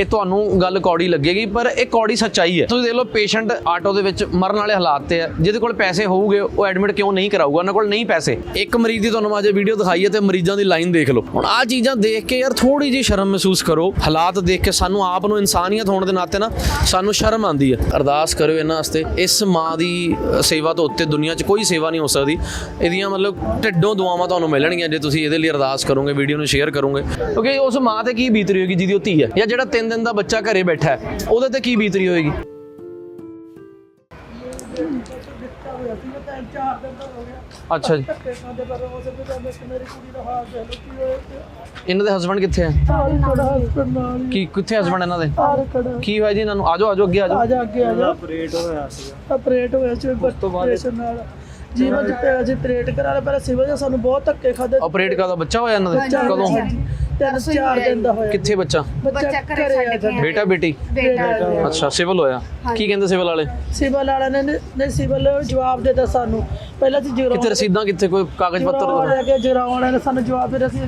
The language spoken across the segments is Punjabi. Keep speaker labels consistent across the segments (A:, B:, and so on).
A: ਇਹ ਤੁਹਾਨੂੰ ਗੱਲ ਕੌੜੀ ਲੱਗੇਗੀ, ਪਰ ਇਹ ਕੌੜੀ ਸੱਚਾਈ ਹੈ। ਤੁਸੀਂ ਦੇਖ ਲਓ ਪੇਸ਼ੈਂਟ ਆਟੋ ਦੇ ਵਿੱਚ ਮਰਨ ਵਾਲੇ ਹਾਲਾਤ ਤੇ ਹੈ। ਜਿਹਦੇ ਕੋਲ ਪੈਸੇ ਹੋਊਗੇ, ਉਹ ਐਡਮਿਟ ਕਿਉਂ ਨਹੀਂ ਕਰਾਊਗਾ? ਉਹਨਾਂ ਕੋਲ ਨਹੀਂ ਪੈਸੇ। ਇੱਕ ਮਰੀਜ਼ ਦੀ ਤੁਹਾਨੂੰ ਮੈਂ ਅੱਜ ਵੀਡੀਓ ਦਿਖਾਈ ਹੈ ਤੇ ਮਰੀਜ਼ਾਂ ਦੀ ਲਾਈਨ ਦੇਖ ਲਓ। ਹੁਣ ਆਹ ਚੀਜ਼ਾਂ ਦੇਖ ਕੇ ਯਾਰ ਥੋੜੀ ਜਿਹੀ ਸ਼ਰਮ ਮਹਿਸੂਸ ਕਰੋ। ਹਾਲਾਤ ਦੇਖ ਕੇ ਸਾਨੂੰ ਆਪ ਨੂੰ ਇਨਸਾਨੀਅਤ ਹੋਣ ਦੇ ਨਾਤੇ ਨਾ ਸਾਨੂੰ ਸ਼ਰਮ ਆਉਂਦੀ ਹੈ। ਅਰਦਾਸ ਕਰਿਓ ਇਹਨਾਂ ਵਾਸਤੇ, ਇਸ ਮਾਂ ਦੀ ਸੇਵਾ ਤੋਂ ਉੱਤੇ ਦੁਨੀਆ 'ਚ ਕੋਈ ਸੇਵਾ ਨਹੀਂ ਹੋ ਸਕਦੀ। ਇਹਦੀਆਂ ਮਤਲਬ ਢਿੱਡੋਂ ਦੁਆਵਾਂ ਤੁਹਾਨੂੰ ਮਿਲਣਗੀਆਂ ਜੇ ਤੁਸੀਂ ਇਹਦੇ ਲਈ ਅਰਦਾਸ ਕਰੋਗੇ ਵੀਡੀਓ ਨੂੰ ਸ਼ੇਅਰ ਕਰੋਗੇ। ਕਿਉਂਕਿ ਉਸ ਮਾਂ ਤੇ ਕੀ ਬੀਤ ਰਹੀ ਹੋਏਗੀ, ਜਿਹਦੀ ਉਹ ਧੀ ਹੈ। ਜਾਂ ਜਿਹੜਾ 3 ਦਿਨ ਦਾ ਬੱਚਾ ਘਰੇ ਬੈਠਾ ਹੈ। ਉਹਦੇ ਤੇ ਕੀ ਬੀਤ ਰਹੀ ਹੋਏਗੀ? ਅੱਛਾ ਜੀ। ਇਹਨਾਂ ਦੇ ਹਸਬੰਡ ਕਿੱਥੇ ਹੈ? ਕੀ ਕਿੱਥੇ ਹਸਬੰਡ ਇਹਨਾਂ ਦੇ? ਕੀ ਹੋਇਆ ਜੀ ਇਹਨਾਂ ਨੂੰ? ਆਜੋ ਆਜੋ ਅੱਗੇ ਆਜੋ।
B: ਆ ਜਾ ਅੱਗੇ ਆ ਜਾ।
C: ਆਪਰੇਟ ਹੋਇਆ ਸੀਗਾ
B: ਆਪਰੇਟ ਹੋਇਆ ਸੀ ਆਪਰੇਸ਼ਨ ਨਾਲ। ਜੀਵਨ ਪਿਆ ਸੀ ਆਪਰੇਟ ਕਰਾ ਲਿਆ ਪਰ ਸਿਵਲ ਸਾਨੂੰ ਬਹੁਤ ਧੱਕੇ ਖਾਦੇ
A: ਆਪਰੇਟ ਕਰਦਾ ਬੱਚਾ ਹੋਇਆ ਇਹਨਾਂ ਦੇ? ਕਦੋਂ?
B: ਤਿੰਨ ਚਾਰ ਦਿਨ ਦਾ ਹੋਇਆ
A: ਕਿੱਥੇ ਬੱਚਾ?
B: ਘਰੇ
A: ਬੇਟਾ ਬੇਟੀ?
D: ਬੇਟਾ
A: ਅੱਛਾ ਸਿਵਲ ਹੋਇਆ? ਕੀ ਕਹਿੰਦੇ ਸਿਵਲ ਵਾਲੇ?
B: ਸਿਵਲ ਵਾਲਿਆਂ ਨੇ ਨੇ ਸਿਵਲ ਜਵਾਬ ਦੇ ਦਿੱਤਾ ਸਾਨੂੰ। ਪਹਿਲਾਂ ਸੀ ਜਗਰਾਉਂ
A: ਕਿੱਥੇ ਰਸੀਦਾਂ? ਕਿੱਥੇ ਕੋਈ ਕਾਗਜ਼ ਪੱਤਰ
B: ਲੈ ਕੇ ਜਗਰਾਉਂ ਵਾਲਿਆਂ ਨੇ ਸਾਨੂੰ ਜਵਾਬ ਫਿਰ ਅਸੀਂ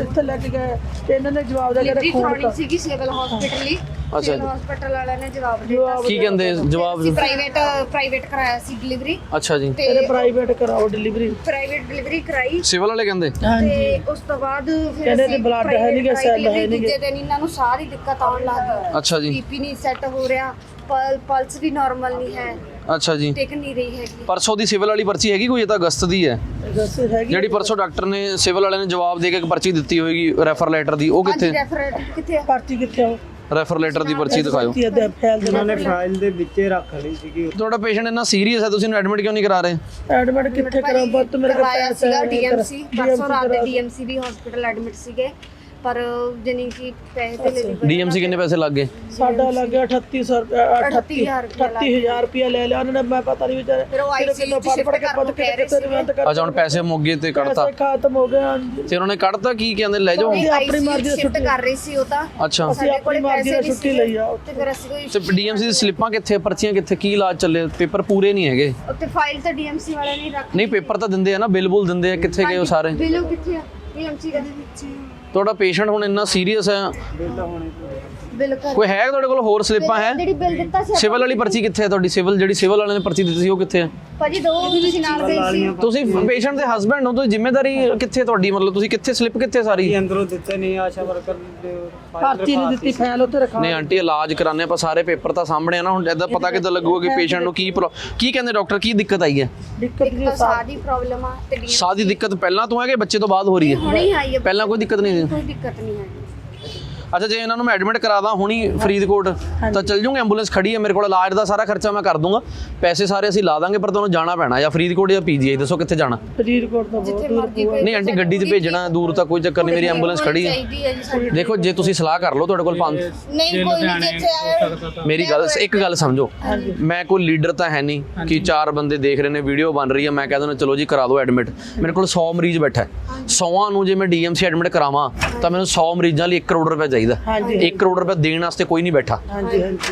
B: ਇੱਥੇ ਲੈ ਕੇ ਗਏ। ਤੇ ਇਹਨਾਂ ਨੇ ਜਵਾਬ ਦੇ ਕੇ ਖੂਨ
D: ਕਰਾਉਣੀ ਸੀਗੀ ਸਿਵਲ ਹਸਪੀਟਲ ਲਈ।
A: ਅੱਛਾ।
D: ਹਸਪੀਟਲ ਵਾਲਿਆਂ ਨੇ ਜਵਾਬ ਦੇ ਦਿੱਤਾ
A: ਕੀ ਕਹਿੰਦੇ ਜਵਾਬ
D: ਸੀ ਪ੍ਰਾਈਵੇਟ ਪ੍ਰਾਈਵੇਟ ਕਰਾਇਆ ਸੀ ਡਿਲੀਵਰੀ
A: ਅੱਛਾ ਜੀ।
B: ਇਹਦੇ
D: ਤੇ
B: ਪ੍ਰਾਈਵੇਟ ਕਰਾਓ ਡਿਲੀਵਰੀ
D: ਪ੍ਰਾਈਵੇਟ ਡਿਲੀਵਰੀ ਕਰਾਈ।
A: ਸਿਵਲ ਵਾਲੇ ਕਹਿੰਦੇ?
B: ਹਾਂਜੀ।
D: ਤੇ ਉਸ ਤੋਂ ਬਾਅਦ ਫਿਰ
B: ਕਹਿੰਦੇ blood ਹੈ
D: private
B: ਨੀ ਗੇ,
D: ਕਰਾਈ
B: cell ਹੈ
D: delivery,
B: ਨੀ ਗੇ।
D: ਦੂਜੇ ਦਿਨ ਇਹਨਾਂ ਨੂੰ ਦੀ ਦਿੱਕਤ ਆਉਣ ਲੱਗ ਗਈ।
A: ਅੱਛਾ ਜੀ।
D: ਬੀਪੀ ਨਹੀਂ ਸੈੱਟ ਹੋ ਰਿਹਾ ਪਲ ਪਲਸ ਵੀ ਨਾਰਮਲ ਨਹੀਂ ਹੈ।
A: ਅੱਛਾ ਜੀ।
D: ਟਿਕ ਨਹੀਂ ਰਹੀ ਹੈਗੀ।
A: ਪਰਸੋਂ ਦੀ ਸਿਵਲ ਵਾਲੀ ਪਰਚੀ ਹੈਗੀ ਕੋਈ ਇਹ ਤਾਂ ਅਗਸਤ ਦੀ ਹੈ?
B: ਦੱਸ ਹੈਗੀ।
A: ਜਿਹੜੀ ਪਰਸੋਂ ਡਾਕਟਰ ਨੇ ਸਿਵਲ ਵਾਲਿਆਂ ਨੇ ਜਵਾਬ ਦੇ ਕੇ ਇੱਕ ਪਰਚੀ ਦਿੱਤੀ ਹੋਏਗੀ ਰੈਫਰ ਲੈਟਰ ਦੀ ਉਹ
D: ਹਾਂਜੀ
A: ਕਿੱਥੇ
D: ਰੈਫਰ ਕਿੱਥੇ ਆ?
B: ਪਰਚੀ ਕਿੱਥੇ ਆ
A: ਰੈਫਰ ਲੈਟਰ ਦੀ ਪਰਚੀ ਦਿਖਾਓ
B: ਕੀ ਹੈ ਫੈਲ
C: ਉਹਨਾਂ ਨੇ ਫਾਈਲ ਦੇ ਵਿੱਚ ਹੀ ਰੱਖ ਲਈ ਸੀਗੀ।
A: ਤੁਹਾਡਾ ਪੇਸ਼ੈਂਟ ਇੰਨਾ ਸੀਰੀਅਸ ਹੈ ਤੁਸੀਂ ਇਹਨੂੰ ਐਡਮਿਟ ਕਿਉਂ ਨਹੀਂ ਕਰਾ ਰਹੇ?
B: ਐਡਮਿਟ ਕਿੱਥੇ ਕਰਾਂ? ਬੱਤ ਮੇਰੇ ਕੋਲ
D: ਕਰਵਾਇਆ
B: ਪੈਸੇ
D: ਸੀਗਾ
B: ਹੈ ਨਹੀਂ,
D: ਡੀਐਮਸੀ ਪਰਸੋਂ ਰਾਤ ਦੇ ਡੀਐਮਸੀ ਵੀ ਹਸਪੀਟਲ ਐਡਮਿਟ ਸੀਗੇ। ਪਰ ਜਨੀ ਕਿ ਪੈਸੇ ਤੇ ਲੈ ਲਈ
A: ਡੀਐਮਸੀ ਕਿੰਨੇ ਪੈਸੇ ਲੱਗ ਗਏ?
B: ਸਾਡਾ ਲੱਗ ਗਿਆ 3800 ਰੁਪਏ
D: 38,000 ਰੁਪਇਆ ਲੱਗ
B: 38000 ਰੁਪਏ ਲੈ ਲਿਆ ਉਹਨਾਂ ਨੇ ਮੈਂ ਪਤਾ ਨਹੀਂ ਵਿਚਾਰੇ
D: ਫਿਰ ਉਹ ICU
B: ਕਿੱਲੋਂ
D: ਚ
B: ਫੜ ਫੜ
D: shift
B: ਕੇ
D: ਕਰਨ ਨੂੰ
B: ਕੇ
D: ਕਹਿ ਰਹੇ
B: ਕਰ
A: ਅੱਛਾ ਹੁਣ ਪੈਸੇ ਮੋਗੇ ਤੇ ਕੱਢਤਾ।
B: ਪੈਸੇ ਖਤਮ ਹੋ ਗਏ ਹਾਂਜੀ।
A: ਤੇ ਉਹਨਾਂ ਨੇ ਕੱਢਤਾ ਕੀ ਕਹਿੰਦੇ ਲੈ ਜਾਓ?
B: ਅਸੀਂ ਆਪਣੀ ਮਰਜ਼ੀ
D: ਸ਼ਿਫਟ
B: ਛੁੱਟੀ।
D: ਕਰ ਰਹੀ ਸੀ ਉਹ ਤਾਂ।
A: ਅੱਛਾ।
B: ਅਸੀਂ ਆਪਣੀ ਮਰਜ਼ੀ ਨਾਲ ਛੁੱਟੀ ਲਈ ਆ
D: ਤੇ ਫਿਰ ਅਸੀਂ ਕੋਈ
A: ਤੇ ਡੀਐਮਸੀ ਦੀ ਸਲਿੱਪਾਂ ਕਿੱਥੇ ਪਰਚੀਆਂ ਕਿੱਥੇ? ਕੀ ਇਲਾਜ ਚੱਲੇ? ਪੇਪਰ ਪੂਰੇ ਨਹੀਂ ਹੈਗੇ।
D: ਉੱਤੇ ਫਾਈਲ ਤਾਂ ਡੀਐਮਸੀ ਵਾਲਿਆਂ ਨੇ ਰੱਖ
A: ਨਹੀਂ ਪੇਪਰ ਤਾਂ ਦਿੰਦੇ ਆ ਨਾ ਬਿੱਲ ਬੁੱਲ ਦਿੰਦੇ ਆ ਕਿੱਥੇ ਗਏ ਉਹ ਸਾਰੇ?
D: ਬਿਲੋ ਕਿੱਥੇ ਆ? ਡੀਐਮਸੀ ਕਦੇ ਵਿੱਚ
A: ਤੁਹਾਡਾ ਪੇਸ਼ੈਂਟ ਹੁਣ ਇੰਨਾ ਸੀਰੀਅਸ ਹੈ?
D: ਬਿਲ ਕਰ
A: ਕੋਈ ਹੈ ਤੁਹਾਡੇ ਕੋਲ ਹੋਰ ਸਲਿੱਪਾਂ ਹੈ?
D: ਜਿਹੜੀ ਬਿਲ ਦਿੱਤਾ ਸੀ
A: ਸਿਵਲ ਵਾਲੀ ਪਰਚੀ ਕਿੱਥੇ ਹੈ ਤੁਹਾਡੀ? ਸਿਵਲ ਜਿਹੜੀ ਸਿਵਲ ਵਾਲਿਆਂ ਨੇ ਪਰਚੀ ਦਿੱਤੀ ਸੀ ਉਹ ਕਿੱਥੇ ਹੈ?
D: ਭਾਜੀ ਦੋ ਤੁਸੀਂ ਨਾਲ ਗਏ ਸੀ।
A: ਤੁਸੀਂ ਪੇਸ਼ੈਂਟ ਦੇ ਹਸਬੰਡ ਹੋ ਤੁਸੀਂ ਜ਼ਿੰਮੇਵਾਰੀ ਕਿੱਥੇ ਤੁਹਾਡੀ? ਮਤਲਬ ਤੁਸੀਂ ਕਿੱਥੇ ਸਲਿੱਪ ਕਿੱਥੇ ਸਾਰੀ?
C: ਇਹ ਅੰਦਰੋਂ ਦਿੱਤੇ ਨਹੀਂ ਆਸ਼ਾ ਵਰਕਰ
B: ਪਰਚੀ ਨਹੀਂ ਦਿੱਤੀ ਫਾਈਲ ਉੱਤੇ ਰਖਾ
A: ਨਹੀਂ ਆਂਟੀ ਇਲਾਜ ਕਰਾਣੇ ਆਪਾਂ ਸਾਰੇ ਪੇਪਰ ਤਾਂ ਸਾਹਮਣੇ ਆ ਨਾ ਹੁਣ ਇਦਾਂ ਪਤਾ ਕਿੱਦਾਂ ਲੱਗੂਗਾ ਕਿ ਪੇਸ਼ੈਂਟ ਨੂੰ ਕੀ ਕੀ ਕਹਿੰਦੇ ਡਾਕਟਰ ਕੀ ਦਿੱਕਤ ਆਈ ਹੈ?
B: ਦਿੱਕਤ
D: ਇੱਕ ਤਾਂ ਸਾਹ ਦੀ ਪ੍ਰੋਬਲਮ ਆ ਤੇ DMC
A: ਸਾਹ ਦੀ ਦਿੱਕਤ ਪਹਿਲਾਂ ਤੋਂ ਹੈ ਕਿ ਬੱਚੇ ਤੋਂ ਬਾਅਦ ਹੋ ਰਹੀ ਹੈ?
D: ਹੁਣੇ ਹੀ ਆਈ ਹੈ।
A: ਪਹਿਲਾਂ ਕੋਈ ਦਿੱਕਤ ਨਹੀਂ ਸੀ?
D: ਕੋਈ ਦਿੱਕਤ ਨਹੀਂ ਹੈ
A: ਅੱਛਾ ਜੇ ਇਹਨਾਂ ਨੂੰ ਮੈਂ ਐਡਮਿਟ ਕਰਾਦਾ ਹੁਣੀ ਫਰੀਦਕੋਟ ਤਾਂ ਚੱਲ ਜੂਗੇ ਐਂਬੂਲੈਂਸ ਖੜੀ ਹੈ ਮੇਰੇ ਕੋਲ ਇਲਾਜ ਦਾ ਸਾਰਾ ਖਰਚਾ ਮੈਂ ਕਰ ਦੂੰਗਾ। ਪੈਸੇ ਸਾਰੇ ਅਸੀਂ ਲਾ ਦਾਂਗੇ ਪਰ ਤੁਹਾਨੂੰ ਜਾਣਾ ਪੈਣਾ ਜਾਂ ਫਰੀਦਕੋਟ ਜਾਂ ਪੀਜੀਆਈ ਦੱਸੋ ਕਿੱਥੇ ਜਾਣਾ?
B: ਫਰੀਦਕੋਟ ਤੋਂ ਬਹੁਤ ਦੂਰ
A: ਨਹੀਂ ਆਂਟੀ ਗੱਡੀ 'ਚ ਭੇਜਣਾ ਦੂਰ ਤਾਂ ਕੋਈ ਚੱਕਰ ਨਹੀਂ ਮੇਰੀ ਐਂਬੂਲੈਂਸ ਖੜੀ ਹੈ ਦੇਖੋ ਜੇ ਤੁਸੀਂ ਸਲਾਹ ਕਰ ਲਓ ਤੁਹਾਡੇ ਕੋਲ ਪੰਜ
D: ਨਹੀਂ ਕੋਈ ਨਹੀਂ ਜਿੱਥੇ ਆਏ
A: ਮੇਰੀ ਗੱਲ ਇੱਕ ਗੱਲ ਸਮਝੋ। ਮੈਂ ਕੋਈ ਲੀਡਰ ਤਾਂ ਹੈ ਨਹੀਂ ਕਿ ਚਾਰ ਬੰਦੇ ਦੇਖ ਰਹੇ ਨੇ ਵੀਡੀਓ ਬਣ ਰਹੀ ਹੈ ਮੈਂ ਕਹਿ ਦਿੰਦਾ ਚਲੋ ਜੀ ਕਰਾ ਦਿਓ ਐਡਮਿਟ ਮੇਰੇ ਕੋਲ 100 ਮਰੀਜ਼ ਬੈਠਾ ਹੈ। 100ਾਂ ਨੂੰ ਜੇ ਮੈਂ ਡੀਐਮਸੀ ਐਡਮਿਟ ਕਰਾਵਾਂ ਤਾਂ ਮੈਨੂੰ 100 ਮਰੀਜ਼ਾਂ ਲਈ 1 ਕਰੋੜ ਰੁਪਏ ਚਾਹੀਦਾ।
B: ਹਾਂਜੀ
A: 1 ਕਰੋੜ ਰੁਪਏ ਦੇਣ ਵਾਸਤੇ ਕੋਈ ਨਹੀਂ ਬੈਠਾ।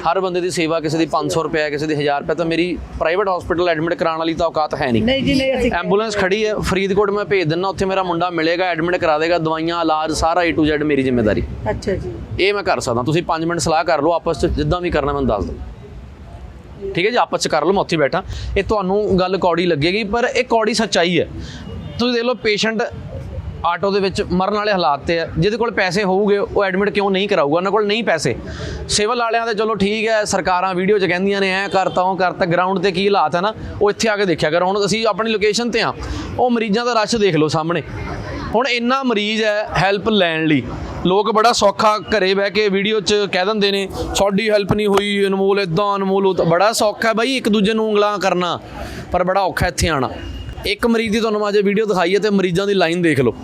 A: ਹਰ ਬੰਦੇ ਦੀ ਸੇਵਾ ਕਿਸੇ ਦੀ 500 ਰੁਪਏ ਕਿਸੇ ਦੀ 1000 ਰੁਪਏ ਤਾਂ ਮੇਰੀ ਪ੍ਰਾਈਵੇਟ ਹਸਪੀਟਲ ਐਡਮਿਟ ਕਰਾਉਣ ਵਾਲੀ ਤਾਂ ਔਕਾਤ ਹੈ ਨਹੀਂ।
B: ਨਹੀਂ ਜੀ ਨਹੀਂ ਅਸੀਂ
A: ਐਂਬੂਲੈਂਸ ਖੜੀ ਹੈ ਫਰੀਦਕੋਟ ਮੈਂ ਭੇਜ ਦਿੰਦਾ ਉੱਥੇ ਮੇਰਾ ਮੁੰਡਾ ਮਿਲੇਗਾ ਐਡਮਿਟ ਕਰਾ ਦੇਗਾ ਦਵਾਈਆਂ ਇਲਾਜ ਸਾਰਾ A to Z ਮੇਰੀ ਜ਼ਿੰਮੇਵਾਰੀ।
B: ਅੱਛਾ ਜੀ।
A: ਇਹ ਮੈਂ ਕਰ ਸਕਦਾ ਤੁਸੀਂ 5 ਮਿੰਟ ਸਲਾਹ ਕਰ ਲਓ ਆਪਸ ਚ ਜਿੱਦਾਂ ਵੀ ਕਰਨਾ ਮੈਨੂੰ ਦੱਸ ਦਿਓ। ਠੀਕ ਹੈ ਜੀ ਆਪਸ ਚ ਕਰ ਲਓ ਮੈਂ ਉੱਥੇ ਬੈਠਾ। ਇਹ ਤੁਹਾਨੂੰ ਗੱਲ ਕੌੜੀ ਲੱਗੇਗੀ ਪਰ ਇਹ ਕੌੜੀ ਸੱਚਾਈ ਹੈ। ਤੁਸੀਂ ਦੇਖ ਲਓ ਪੇਸ਼ੈਂਟ ਆਟੋ ਦੇ ਵਿੱਚ ਮਰਨ ਵਾਲੇ ਹਾਲਾਤ ਤੇ ਹੈ। ਜਿਹਦੇ ਕੋਲ ਪੈਸੇ ਹੋਊਗੇ, ਉਹ ਐਡਮਿਟ ਕਿਉਂ ਨਹੀਂ ਕਰਾਊਗਾ? ਉਹਨਾਂ ਕੋਲ ਨਹੀਂ ਪੈਸੇ। ਸਿਵਲ ਵਾਲਿਆਂ ਦੇ ਚਲੋ ਠੀਕ ਹੈ, ਸਰਕਾਰਾਂ ਵੀਡੀਓ 'ਚ ਕਹਿੰਦੀਆਂ ਨੇ, ਐ ਕਰਤਾ ਉਹ ਕਰਤਾ ਗਰਾਊਂਡ ਤੇ ਕੀ ਹਾਲਾਤ ਹੈ ਨਾ, ਉਹ ਇੱਥੇ ਆ ਕੇ ਦੇਖਿਆ ਕਰੋ। ਹੁਣ ਅਸੀਂ ਆਪਣੀ ਲੋਕੇਸ਼ਨ ਤੇ ਆ ਉਹ ਮਰੀਜ਼ਾਂ ਦਾ ਰਸ਼ ਦੇਖ ਲਓ ਸਾਹਮਣੇ। ਹੁਣ ਇੰਨਾ ਮਰੀਜ਼ ਹੈ ਹੈਲਪ ਲੈਣ ਲਈ। ਲੋਕ ਬੜਾ ਸੌਖਾ ਘਰੇ ਬਹਿ ਕੇ ਵੀਡੀਓ 'ਚ ਕਹਿ ਦਿੰਦੇ ਨੇ, ਸਾਡੀ ਹੈਲਪ ਨਹੀਂ ਹੋਈ, ਅਨਮੋਲ ਇਦਾਂ ਅਨਮੋਲ ਉਹ ਬੜਾ ਸੌਖਾ ਹੈ ਬਾਈ, ਇੱਕ ਦੂਜੇ ਨੂੰ ਉਂਗਲਾਂ ਕਰਨਾ। ਪਰ ਬੜਾ ਔਖਾ ਇੱਥੇ ਆਣਾ ਇੱਕ ਮਰੀਜ਼ ਦੀ ਤੁਹਾਨੂੰ ਮੈਂ ਅੱਜ ਵੀਡੀਓ ਦਿਖਾਈ ਹੈ ਤੇ ਮਰੀਜ਼ਾਂ ਦੀ ਲਾਈਨ ਦੇਖ ਲਓ।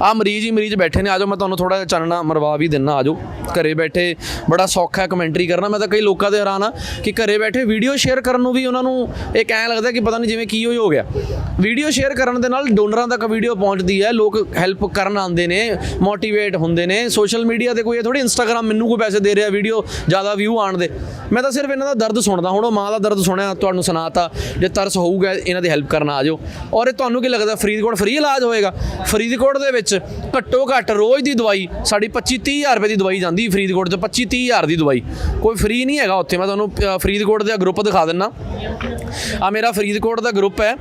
A: ਆਹ ਮਰੀਜ਼ ਹੀ ਮਰੀਜ਼ ਬੈਠੇ ਨੇ ਆਜੋ ਮੈਂ ਤੁਹਾਨੂੰ ਥੋੜਾ ਜਿਹਾ ਚਾਨਣਾ ਮਰਵਾ ਵੀ ਦਿੰਨਾ ਆਜੋ ਘਰੇ ਬੈਠੇ ਬੜਾ ਸੌਖਾ ਹੈ ਕਮੈਂਟਰੀ ਕਰਨਾ, ਮੈਂ ਤਾਂ ਕਈ ਲੋਕਾਂ ਦੇ ਹੈਰਾਨ ਆ ਕਿ ਘਰੇ ਬੈਠੇ ਵੀਡੀਓ ਸ਼ੇਅਰ ਕਰਨ ਨੂੰ ਵੀ ਉਹਨਾਂ ਨੂੰ ਇਹ ਐਂ ਲੱਗਦਾ ਕਿ ਪਤਾ ਨਹੀਂ ਜਿਵੇਂ ਕੀ ਹੋਈ ਹੋ ਗਿਆ। ਵੀਡੀਓ ਸ਼ੇਅਰ ਕਰਨ ਦੇ ਨਾਲ ਡੋਨਰਾਂ ਤੱਕ ਵੀਡੀਓ ਪਹੁੰਚਦੀ ਹੈ, ਲੋਕ ਹੈਲਪ ਕਰਨ ਆਉਂਦੇ ਨੇ ਮੋਟੀਵੇਟ ਹੁੰਦੇ ਨੇ। ਸੋਸ਼ਲ ਮੀਡੀਆ ਤੇ ਕੋਈ ਇਹ ਥੋੜੀ ਇੰਸਟਾਗ੍ਰam ਮੈਨੂੰ ਕੋਈ ਪੈਸੇ ਦੇ ਰਿਹਾ ਵੀਡੀਓ ਜ਼ਿਆਦਾ ਵਿਊ ਆਣ ਦੇ। ਮੈਂ ਤਾਂ ਸਿਰਫ ਇਹਨਾਂ ਦਾ ਦਰਦ ਸੁਣਦਾ, ਹੁਣ ਉਹ ਮਾਂ ਦਾ ਦਰਦ ਸੁਣਿਆ, ਤੁਹਾਨੂੰ ਸੁਣਾਤਾ, ਜੇ ਤਰਸ ਹੋਊਗਾ, ਇਹਨਾਂ ਦੀ ਹੈਲਪ ਕਰਨ ਆ ਜਾਓ। ਔਰ ਇਹ ਤੁਹਾਨੂੰ ਕੀ ਲੱਗਦਾ ਫਰੀਦਕੋਟ ਫ੍ਰੀ ਇਲਾਜ ਹੋਏਗਾ? ਫਰੀਦਕੋਟ ਦੇ ਵਿੱਚ ਘੱਟੋ ਘੱਟ ਰੋਜ਼ ਦੀ ਦਵਾਈ ਸਾਡੀ 25 30000 ਰੁਪਏ ਦੀ ਦਵਾਈ ਜਾਂਦੀ ਫਰੀਦਕੋਟ 'ਚ 25 30000 ਦੀ ਦਵਾਈ। ਕੋਈ ਫ੍ਰੀ ਨਹੀਂ ਹੈਗਾ ਉੱਥੇ, ਮੈਂ ਤੁਹਾਨੂੰ ਫਰੀਦਕੋਟ ਦਾ ਗਰੁੱਪ ਦਿਖਾ ਦਿੰਨਾ। ਆ ਮੇਰਾ ਫਰੀਦਕੋਟ ਦਾ ਗਰੁੱਪ ਹੈ।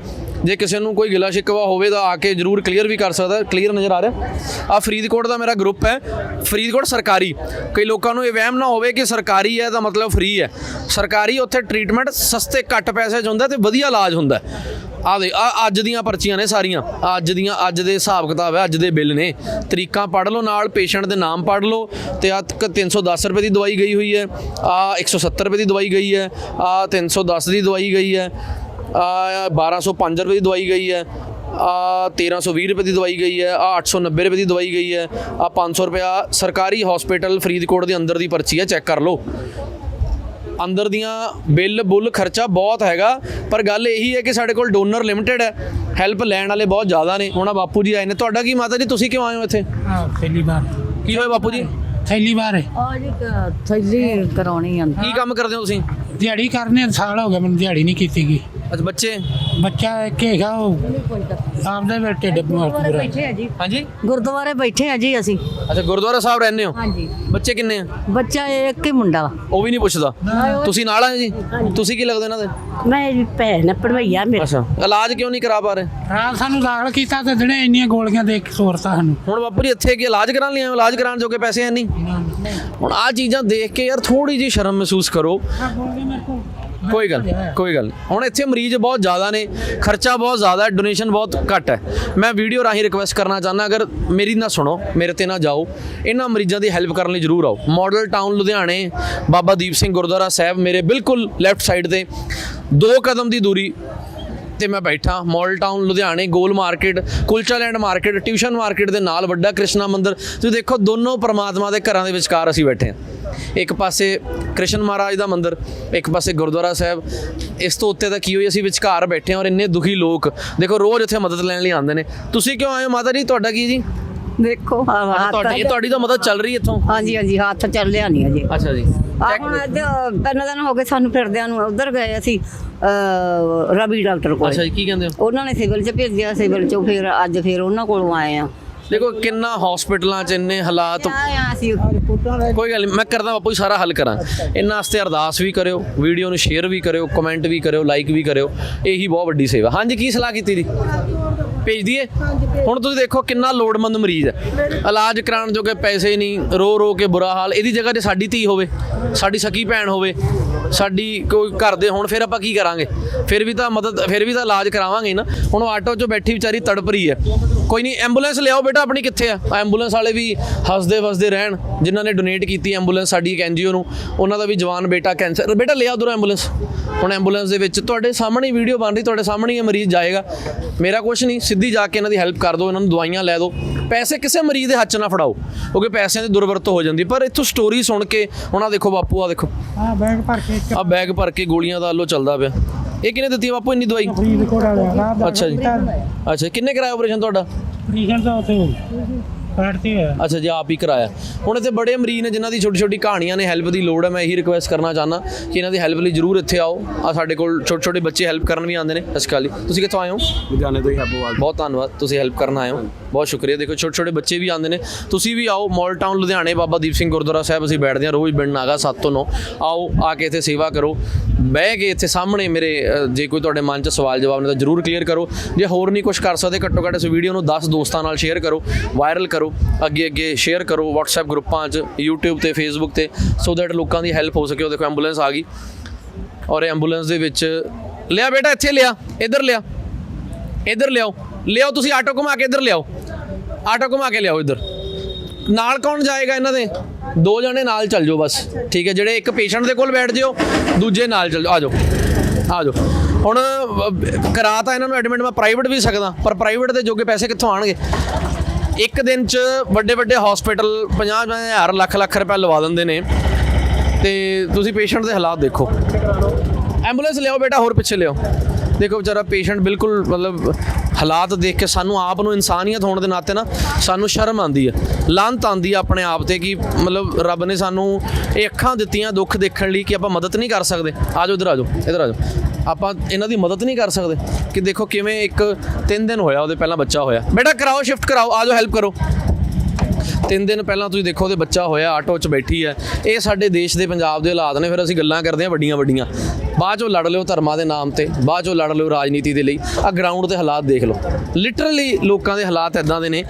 A: ਜੇ ਕਿਸੇ ਨੂੰ ਕੋਈ ਗਿਲਾ ਸ਼ਿਕਵਾ ਹੋਵੇ ਤਾਂ ਆ ਕੇ ਜਰੂਰ ਕਲੀਅਰ ਵੀ ਕਰ ਸਕਦਾ ਕਲੀਅਰ ਨਜ਼ਰ ਆ ਰਿਹਾ। ਆ ਫਰੀਦਕੋਟ ਦਾ ਮੇਰਾ ਗਰੁੱਪ ਹੈ। ਫਰੀਦਕੋਟ ਸਰਕਾਰੀ। ਕਈ ਲੋਕਾਂ ਨੂੰ ਇਹ ਵਹਿਮ ਨਾ ਹੋਵੇ ਕਿ ਸਰਕਾਰੀ ਹੈ ਤਾਂ ਮਤਲਬ ਫ੍ਰੀ ਹੈ। ਸਰਕਾਰੀ ਉੱਥੇ ਟ੍ਰੀਟਮੈਂਟ ਸਸਤੇ ਘੱਟ ਪੈਸੇ 'ਚ ਹੁੰਦਾ ਤੇ ਵਧੀਆ ਇਲਾਜ ਹੁੰਦਾ। ਆ ਦੇ ਆ ਅੱਜ ਦੀਆਂ ਪਰਚੀਆਂ ਨੇ ਸਾਰੀਆਂ। ਅੱਜ ਦੀਆਂ, ਅੱਜ ਦੇ ਹਿਸਾਬ ਕਿਤਾਬ ਹੈ, ਅੱਜ ਦੇ ਬਿੱਲ ਨੇ। ਤਰੀਕਾਂ ਪੜ੍ਹ ਲਓ ਨਾਲ, ਪੇਸ਼ੈਂਟ ਦੇ ਨਾਮ ਪੜ੍ਹ ਲਓ। ਤੇ ਆ 310 ਰੁਪਏ ਦੀ ਦਵਾਈ ਗਈ ਹੋਈ ਹੈ। ਆ 170 ਰੁਪਏ ਦੀ ਦਵਾਈ ਗਈ ਹੈ। ਆ 310 ਦੀ ਦਵਾਈ ਗਈ ਹੈ। ਆ 1205 ਰੁਪਏ ਦੀ ਦਵਾਈ ਗਈ ਹੈ। ਆ 1320 ਰੁਪਏ ਦੀ ਦਵਾਈ ਗਈ ਹੈ। ਆ 890 ਰੁਪਏ ਦੀ ਦਵਾਈ ਗਈ ਹੈ। ਆ 500 ਰੁਪਏ ਸਰਕਾਰੀ ਹਸਪੀਟਲ ਫਰੀਦਕੋਟ ਦੇ ਅੰਦਰ ਦੀ ਪਰਚੀ ਹੈ, ਚੈੱਕ ਕਰ ਲਓ। ਅੰਦਰ ਦੀਆਂ ਬਿੱਲ ਬੁੱਲ ਖਰਚਾ ਬਹੁਤ ਹੈਗਾ। ਪਰ ਗੱਲ ਇਹੀ ਹੈ ਕਿ ਸਾਡੇ ਕੋਲ ਡੋਨਰ ਲਿਮਟਿਡ ਹੈ। ਹੈਲਪ ਲੈਣ ਵਾਲੇ ਬਹੁਤ ਜ਼ਿਆਦਾ ਨੇ। ਹੁਣ ਆਹ ਬਾਪੂ ਜੀ ਆਏ ਨੇ। ਤੁਹਾਡਾ ਕੀ ਮਾਤਾ ਜੀ ਤੁਸੀਂ ਕਿਉਂ ਆਏ ਹੋ ਇੱਥੇ?
E: ਹਾਂ ਪਹਿਲੀ ਵਾਰ।
A: ਕੀ ਹੋਇਆ ਬਾਪੂ ਜੀ?
E: ਪਹਿਲੀ ਵਾਰ ਹੈ।
F: ਆ ਜੀ ਕ- ਥੈਲੀ ਕਰਾਉਣੀ ਆ।
A: ਕੀ ਕੰਮ ਕਰਦੇ ਹੋ ਤੁਸੀਂ?
E: ਦਿਹਾੜੀ ਕਰਨੇ ਸਾਲ ਹੋ ਗਿਆ ਮੈਨੂੰ ਦਿਹਾੜੀ ਨਹੀਂ ਕੀਤੀ ਗਈ।
A: ਅੱਛਾ ਬੱਚੇ?
E: ਬੱਚਾ ਇੱਕ ਹੈਗਾ ਉਹ ਆਪਦੇ ਵੇ ਢਿੱਡ ਪੂਰਾ।
F: ਬੈਠੇ ਆ ਜੀ।
A: ਹਾਂਜੀ?
F: ਗੁਰਦੁਆਰੇ ਬੈਠੇ ਆ ਜੀ ਅਸੀਂ।
A: ਅੱਛਾ ਗੁਰਦੁਆਰਾ ਸਾਹਿਬ ਰਹਿੰਦੇ ਹੋ?
F: ਹਾਂਜੀ।
A: ਬੱਚੇ ਕਿੰਨੇ ਆ?
F: ਬੱਚਾ ਇੱਕ ਹੀ ਮੁੰਡਾ ਵਾ।
A: ਉਹ ਵੀ ਨਹੀਂ ਪੁੱਛਦਾ। ਤੁਸੀਂ ਨਾਲ ਆਏ ਜੀ? ਤੁਸੀਂ ਕੀ ਲੱਗਦੇ ਇਹਨਾਂ ਦੇ?
F: ਮੈਂ ਜੀ ਭੈਣ ਪੜਵਈਆ ਮੇਰੇ।
A: ਅੱਛਾ ਇਲਾਜ ਕਿਉਂ ਨਹੀਂ ਕਰਾ ਪਾ ਰਹੇ?
E: ਰਾਤ ਸਾਨੂੰ ਦਾਖਲ ਕੀਤਾ ਤੇ ਦਿਨੇ ਇੰਨੀਆਂ ਗੋਲੀਆਂ ਦੇ ਕੇ ਤੋਰਤਾ ਸਾਨੂੰ।
A: ਹੁਣ ਬਾਪੂ ਜੀ ਇੱਥੇ ਕੀ ਇਲਾਜ ਕਰਾਉਣ ਲਈ ਆਏ ਹੋ? ਇਲਾਜ ਕਰਾਉਣ ਜੋਗੇ ਪੈਸੇ ਹੈ ਨਹੀਂ? ਹੁਣ ਆ ਚੀਜ਼ਾਂ ਦੇਖ ਕੇ ਯਾਰ ਥੋੜੀ ਜੀ ਸ਼ਰਮ ਮਹਿਸੂਸ ਕਰੋ। ਕੋਈ ਗੱਲ ਕੋਈ ਗੱਲ। ਹੁਣ ਇੱਥੇ ਮਰੀਜ਼ ਬਹੁਤ ਜ਼ਿਆਦਾ ਨੇ ਖਰਚਾ ਬਹੁਤ ਜ਼ਿਆਦਾ ਹੈ ਡੋਨੇਸ਼ਨ ਬਹੁਤ ਘੱਟ ਹੈ। ਮੈਂ ਵੀਡੀਓ ਰਾਹੀਂ ਰਿਕਵੈਸਟ ਕਰਨਾ ਚਾਹੁੰਦਾ ਅਗਰ ਮੇਰੀ ਨਾ ਸੁਣੋ ਮੇਰੇ ਤੇ ਨਾ ਜਾਓ ਇਹਨਾਂ ਮਰੀਜ਼ਾਂ ਦੀ ਹੈਲਪ ਕਰਨ ਲਈ ਜ਼ਰੂਰ ਆਓ। ਮਾਡਲ ਟਾਊਨ ਲੁਧਿਆਣੇ ਬਾਬਾ ਦੀਪ ਸਿੰਘ ਗੁਰਦੁਆਰਾ ਸਾਹਿਬ ਮੇਰੇ ਬਿਲਕੁਲ ਲੈਫਟ ਸਾਈਡ ਤੇ। ਦੋ ਕਦਮ ਦੀ ਦੂਰੀ ਤੇ ਮੈਂ ਬੈਠਾ ਮਾਲ ਟਾਊਨ ਲੁਧਿਆਣੇ, Gol market, Kulcha land market tuition market ਦੇ ਨਾਲ ਵੱਡਾ ਕ੍ਰਿਸ਼ਨਾ ਮੰਦਿਰ। ਤੁਸੀਂ ਦੇਖੋ, ਦੋਨੋਂ ਪਰਮਾਤਮਾ ਦੇ ਘਰਾਂ ਦੇ ਵਿਚਕਾਰ ਅਸੀਂ ਬੈਠੇ ਹਾਂ। ਇੱਕ ਪਾਸੇ ਕ੍ਰਿਸ਼ਨ ਮਹਾਰਾਜ ਦਾ ਮੰਦਿਰ, ਇੱਕ ਪਾਸੇ ਗੁਰਦੁਆਰਾ ਸਾਹਿਬ। ਇਸ ਤੋਂ ਉੱਤੇ ਤਾਂ ਕੀ ਹੋਈ, ਅਸੀਂ ਵਿਚਕਾਰ ਬੈਠੇ ਹਾਂ ਔਰ ਇੰਨੇ ਦੁਖੀ ਲੋਕ। ਦੇਖੋ, ਰੋਜ਼ ਇੱਥੇ ਮਦਦ ਲੈਣ ਲਈ ਆਉਂਦੇ ਨੇ। ਤੁਸੀਂ ਕਿਉਂ ਆਏ ਹੋ? ਮਾਤਾ ਜੀ, ਤੁਹਾਡਾ ਕੀ ਜੀ?
F: ਦੇਖੋ। ਆ ਹੱਥ
A: ਤੁਹਾਡੀ ਇਹ ਤੁਹਾਡੀ ਤਾਂ ਮਦਦ ਚੱਲ ਰਹੀ ਇੱਥੋਂ?
F: ਹਾਂਜੀ ਹਾਂਜੀ ਹੱਥ ਚੱਲਿਆ ਨਹੀਂ ਅਜੇ
A: ਅੱਛਾ ਜੀ।
F: ਆ ਹੁਣ ਅੱਜ ਤਿੰਨ ਦਿਨ ਹੋ ਗਏ ਸਾਨੂੰ ਫਿਰਦਿਆਂ ਨੂੰ ਉਧਰ ਗਏ ਅਸੀਂ ਅਹ, ਰਵੀ ਡਾਕਟਰ ਕੋਲ।
A: ਅੱਛਾ ਜੀ ਕੀ ਕਹਿੰਦੇ ਹੋ?
F: ਉਹਨਾਂ ਨੇ ਸਿਵਲ ਚ ਭੇਜਿਆ ਸਿਵਲ ਚੋਂ ਫਿਰ ਅੱਜ ਫਿਰ ਉਹਨਾਂ ਕੋਲੋਂ ਆਏ ਆ।
A: ਦੇਖੋ ਕਿੰਨਾ ਹਸਪੀਟਲਾਂ 'ਚ ਇੰਨੇ ਹਾਲਾਤ
F: ਆਏ ਆ ਅਸੀਂ?
A: ਕੋਈ ਗੱਲ ਨਹੀਂ ਮੈਂ ਕਰਦਾ ਬਾਪੂ ਜੀ ਸਾਰਾ ਹੱਲ ਕਰਾਂ। ਇਹਨਾਂ ਵਾਸਤੇ ਅਰਦਾਸ ਵੀ ਕਰਿਓ ਵੀਡੀਓ ਨੂੰ ਸ਼ੇਅਰ ਵੀ ਕਰਿਓ ਕਮੈਂਟ ਵੀ ਕਰਿਓ ਲਾਈਕ ਵੀ ਕਰਿਓ। ਇਹੀ ਬਹੁਤ ਵੱਡੀ ਸੇਵਾ। ਹਾਂਜੀ ਕੀ ਸਲਾਹ ਕੀਤੀ ਜੀ ਭੇਜ ਦਈਏ? ਹੁਣ ਤੁਸੀਂ ਦੇਖੋ ਕਿੰਨਾ ਲੋੜਮੰਦ ਮਰੀਜ਼ ਹੈ। ਇਲਾਜ ਕਰਾਉਣ ਜੋਗੇ ਪੈਸੇ ਨਹੀਂ, ਰੋ ਰੋ ਕੇ ਬੁਰਾ ਹਾਲ, ਇਹਦੀ ਜਗ੍ਹਾ ਤੇ ਸਾਡੀ ਧੀ ਹੋਵੇ, ਸਾਡੀ ਸਕੀ ਭੈਣ ਹੋਵੇ, ਸਾਡੀ ਕੋਈ ਘਰ ਦੇ ਹੁਣ, ਫਿਰ ਆਪਾਂ ਕੀ ਕਰਾਂਗੇ? ਫਿਰ ਵੀ ਤਾਂ ਮਦਦ, ਫਿਰ ਵੀ ਤਾਂ ਇਲਾਜ ਕਰਾਵਾਂਗੇ ਨਾ। ਹੁਣ ਆਟੋ 'ਚ ਬੈਠੀ ਵਿਚਾਰੀ ਤੜਪ ਰਹੀ ਹੈ। ਕੋਈ ਨਹੀਂ, ਐਂਬੂਲੈਂਸ ਲਿਆਓ ਬੇਟਾ ਆਪਣੀ ਕਿੱਥੇ ਆ? ਐਂਬੂਲੈਂਸ ਵਾਲੇ ਵੀ ਹੱਸਦੇ ਵਸਦੇ ਰਹਿਣ, ਜਿਨ੍ਹਾਂ ਨੇ ਡੋਨੇਟ ਕੀਤੀ ਐਂਬੂਲੈਂਸ ਸਾਡੀ ਇੱਕ ਐਨਜੀਓ ਨੂੰ। ਉਹਨਾਂ ਦਾ ਵੀ ਜਵਾਨ ਬੇਟਾ ਕੈਂਸਰ, ਬੇਟਾ ਲਿਆ ਉਧਰੋਂ ਐਂਬੂਲੈਂਸ। ਹੁਣ ਐਂਬੂਲੈਂਸ ਦੇ ਵਿੱਚ ਤੁਹਾਡੇ ਸਾਹਮਣੇ ਵੀਡੀਓ ਬਣ ਰਹੀ ਤੁਹਾਡੇ ਸਾਹਮਣੇ ਹੀ ਮਰੀਜ਼ ਜਾਏਗਾ। ਮੇਰਾ ਕੁਝ ਨਹੀਂ ਸਿੱਧੀ ਜਾ ਕੇ ਇਹਨਾਂ ਦੀ ਹੈਲਪ ਕਰ ਦਿਓ ਇਹਨਾਂ ਨੂੰ ਦਵਾਈਆਂ ਲੈ ਦਿਓ। ਪੈਸੇ ਕਿਸੇ ਮਰੀਜ਼ ਦੇ ਹੱਥ 'ਚ ਨਾ ਫੜਾਓ ਕਿਉਂਕਿ ਪੈਸਿਆਂ ਦੀ ਦੁਰਵਰਤੋਂ ਹੋ ਜਾਂਦੀ। ਪਰ ਇੱਥੋਂ ਸਟੋਰੀ ਸੁਣ ਕੇ ਹੁਣ ਆਹ ਦੇਖੋ ਬਾਪੂ ਆ ਦੇਖੋ।
E: ਆ ਬੈਗ ਭਰ ਕੇ
A: ਆ ਬੈਗ ਭਰ ਕੇ ਗੋਲੀਆਂ ਦਾ ਆਲੋ ਚੱਲਦਾ ਪਿਆ। ਇਹ ਕਿਹਨੇ ਦਿੱਤੀ ਆ ਬਾਪੂ ਇੰਨੀ ਦਵਾਈ?
E: ਫਰੀਦਕੋਟ ਵਾਲਿਆ
A: ਅੱਛਾ ਜੀ। ਅੱਛਾ ਕਿੰਨੇ ਕਰਾਇਆ ਆਪਰੇਸ਼ਨ ਤੁਹਾਡਾ?
E: ਪ੍ਰੀਸ਼ਨ ਦਾ ਉਥੇ ਹੋਇਆ
A: ਅੱਛਾ ਜੀ ਆਪ ਹੀ ਕਰਾਇਆ। ਹੁਣ ਇੱਥੇ ਬੜੇ ਮਰੀਜ਼ ਨੇ ਜਿਨ੍ਹਾਂ ਦੀ ਛੋਟੀ ਛੋਟੀ ਕਹਾਣੀਆਂ ਨੇ ਹੈਲਪ ਦੀ ਲੋੜ ਹੈ ਮੈਂ ਇਹੀ ਰਿਕੁਐਸਟ ਕਰਨਾ ਚਾਹੁੰਦਾ ਕਿ ਇਹਨਾਂ ਦੀ ਹੈਲਪ ਲਈ ਜਰੂਰ ਇੱਥੇ ਆਓ। ਆ ਸਾਡੇ ਕੋਲ ਛੋਟੇ ਛੋਟੇ ਬੱਚੇ ਹੈਲਪ ਕਰਨ ਵੀ ਆਉਂਦੇ ਨੇ। ਸਤਿ ਸ਼੍ਰੀ ਅਕਾਲ ਜੀ। ਤੁਸੀਂ ਕਿੱਥੋਂ ਆਏ ਹੋ?
G: ਲੁਧਿਆਣੇ ਤੋਂ ਹੀ ਹੈਬੋਵਾਲ
A: ਬਹੁਤ ਧੰਨਵਾਦ। ਤੁਸੀਂ ਹੈਲਪ ਕਰਨ ਆਏ ਹੋ। ਬਹੁਤ ਸ਼ੁਕਰੀਆ। ਦੇਖੋ ਛੋਟੇ ਛੋਟੇ ਬੱਚੇ ਵੀ ਆਉਂਦੇ ਨੇ। ਤੁਸੀਂ ਵੀ ਆਓ ਮਾਲ ਟਾਊਨ ਲੁਧਿਆਣੇ ਬਾਬਾ ਦੀਪ ਸਿੰਘ ਗੁਰਦੁਆਰਾ ਸਾਹਿਬ, ਅਸੀਂ ਬੈਠਦੇ ਹਾਂ ਰੋਜ਼ ਬਿੰਨ ਨਾਗਾ 7 ਤੋਂ 9 ਆਓ, ਆ ਕੇ ਇੱਥੇ ਸੇਵਾ ਕਰੋ। ਬਹਿ ਕੇ ਇੱਥੇ ਸਾਹਮਣੇ ਮੇਰੇ ਜੇ ਕੋਈ ਤੁਹਾਡੇ ਮਨ 'ਚ ਸਵਾਲ ਜਵਾਬ ਨੇ ਤਾਂ ਜਰੂਰ ਕਲੀਅਰ ਕਰੋ। ਜੇ ਹੋਰ ਨਹੀਂ ਕੁਝ ਕਰ ਸਕਦੇ, ਘੱਟੋ ਘੱਟ ਇਸ ਵੀਡੀਓ ਨੂੰ 10 ਦੋਸਤਾਂ ਨਾਲ ਸ਼ੇਅਰ ਕਰੋ ਵਾਇਰਲ ਕਰੋ ਅੱਗੇ ਅੱਗੇ ਸ਼ੇਅਰ ਕਰੋ WhatsApp ਗਰੁੱਪਾਂ 'ਚ, YouTube ਤੇ, Facebook ਤੇ ਸੋ ਦੈਟ ਲੋਕਾਂ ਦੀ ਹੈਲਪ ਹੋ ਸਕੇ। ਉਹ ਦੇਖੋ ਐਂਬੂਲੈਂਸ ਆ ਗਈ। ਔਰ ਐਂਬੂਲੈਂਸ ਦੇ ਵਿੱਚ, ਲਿਆ ਬੇਟਾ, ਇੱਥੇ ਲਿਆ, ਇੱਧਰ ਲਿਆ, ਇੱਧਰ ਲਿਆਓ। ਲਿਆਓ, ਤੁਸੀਂ ਆਟੋ ਘੁਮਾ ਕੇ ਇੱਧਰ ਲਿਆਓ। ਆਟੋ ਘੁਮਾ ਕੇ ਲਿਆਓ ਇੱਧਰ। ਨਾਲ ਕੌਣ ਜਾਏਗਾ ਇਹਨਾਂ ਦੇ? ਦੋ ਜਣੇ ਨਾਲ ਚੱਲ ਜਾਓ ਬਸ। ਠੀਕ ਹੈ, ਜਿਹੜੇ ਇੱਕ ਪੇਸ਼ੈਂਟ ਦੇ ਕੋਲ ਬੈਠ ਜਿਓ, ਦੂਜੇ ਨਾਲ ਚੱਲ ਜਾਓ। ਆ ਜਾਓ। ਆ ਜਾਓ। ਹੁਣ ਕਰਾ ਤਾਂ ਇਹਨਾਂ ਨੂੰ ਐਡਮਿਟ ਮੈਂ ਪ੍ਰਾਈਵੇਟ ਵੀ ਸਕਦਾ, ਪਰ ਪ੍ਰਾਈਵੇਟ ਦੇ ਜੋਗੇ ਪੈਸੇ ਕਿੱਥੋਂ ਆਣਗੇ? ਇੱਕ ਦਿਨ 'ਚ ਵੱਡੇ ਵੱਡੇ ਹਸਪੀਟਲ 50 ਹਜ਼ਾਰ, ਲੱਖ ਲੱਖ ਰੁਪਏ ਲਵਾ ਦਿੰਦੇ ਨੇ। ਤੇ ਤੁਸੀਂ ਪੇਸ਼ੈਂਟ ਦੇ ਹਾਲਾਤ ਦੇਖੋ। ਐਂਬੂਲੈਂਸ ਲਿਆਓ ਬੇਟਾ, ਹੋਰ ਪਿੱਛੇ ਲਿਆਓ। ਦੇਖੋ ਵਿਚਾਰਾ ਪੇਸ਼ੈਂਟ ਬਿਲਕੁਲ ਮਤਲਬ ਹਾਲਾਤ ਦੇਖ ਕੇ ਸਾਨੂੰ ਆਪ ਨੂੰ ਇਨਸਾਨੀਅਤ ਹੋਣ ਦੇ ਨਾਤੇ ਨਾ ਸਾਨੂੰ ਸ਼ਰਮ ਆਂਦੀ ਹੈ ਲਾਂਤ ਆਂਦੀ ਹੈ ਆਪਣੇ ਆਪ ਤੇ ਕਿ ਮਤਲਬ ਰੱਬ ਨੇ ਸਾਨੂੰ ਇਹ ਅੱਖਾਂ ਦਿੱਤੀਆਂ ਦੁੱਖ ਦੇਖਣ ਲਈ ਕਿ ਆਪਾਂ ਮਦਦ ਨਹੀਂ ਕਰ ਸਕਦੇ। ਆਜੋ ਇਧਰ ਆਜੋ ਇਧਰ ਆਜੋ ਆਪਾਂ ਇਹਨਾਂ ਦੀ ਮਦਦ ਨਹੀਂ ਕਰ ਸਕਦੇ ਕਿ ਦੇਖੋ ਕਿਵੇਂ ਇੱਕ ਤਿੰਨ ਦਿਨ ਹੋਇਆ, ਉਹਦੇ ਪਹਿਲਾਂ ਬੱਚਾ ਹੋਇਆ। ਬੇਟਾ ਕਰਾਓ ਸ਼ਿਫਟ ਕਰਾਓ ਆਜੋ ਹੈਲਪ ਕਰੋ। ਤਿੰਨ ਦਿਨ ਪਹਿਲਾਂ ਤੁਸੀਂ ਦੇਖੋ ਉਹਦੇ ਬੱਚਾ ਹੋਇਆ, ਆਟੋ 'ਚ ਬੈਠੀ ਹੈ। ਇਹ ਸਾਡੇ ਦੇਸ਼ ਦੇ ਪੰਜਾਬ ਦੇ ਹਾਲਾਤ ਨੇ, ਫਿਰ ਅਸੀਂ ਗੱਲਾਂ ਕਰਦੇ ਹਾਂ ਵੱਡੀਆਂ ਵੱਡੀਆਂ ਬਾਅਦ 'ਚੋਂ ਲੜ ਲਿਓ ਧਰਮਾਂ ਦੇ ਨਾਮ ਤੇ, ਬਾਅਦ 'ਚੋਂ ਲੜ ਲਿਓ ਰਾਜਨੀਤੀ ਦੇ ਲਈ। ਆ ਗਰਾਊਂਡ ਦੇ ਹਾਲਾਤ ਦੇਖ ਲਓ। ਲਿਟਰਲੀ ਲੋਕਾਂ ਦੇ ਹਾਲਾਤ ਇਦਾਂ ਦੇ ਨੇ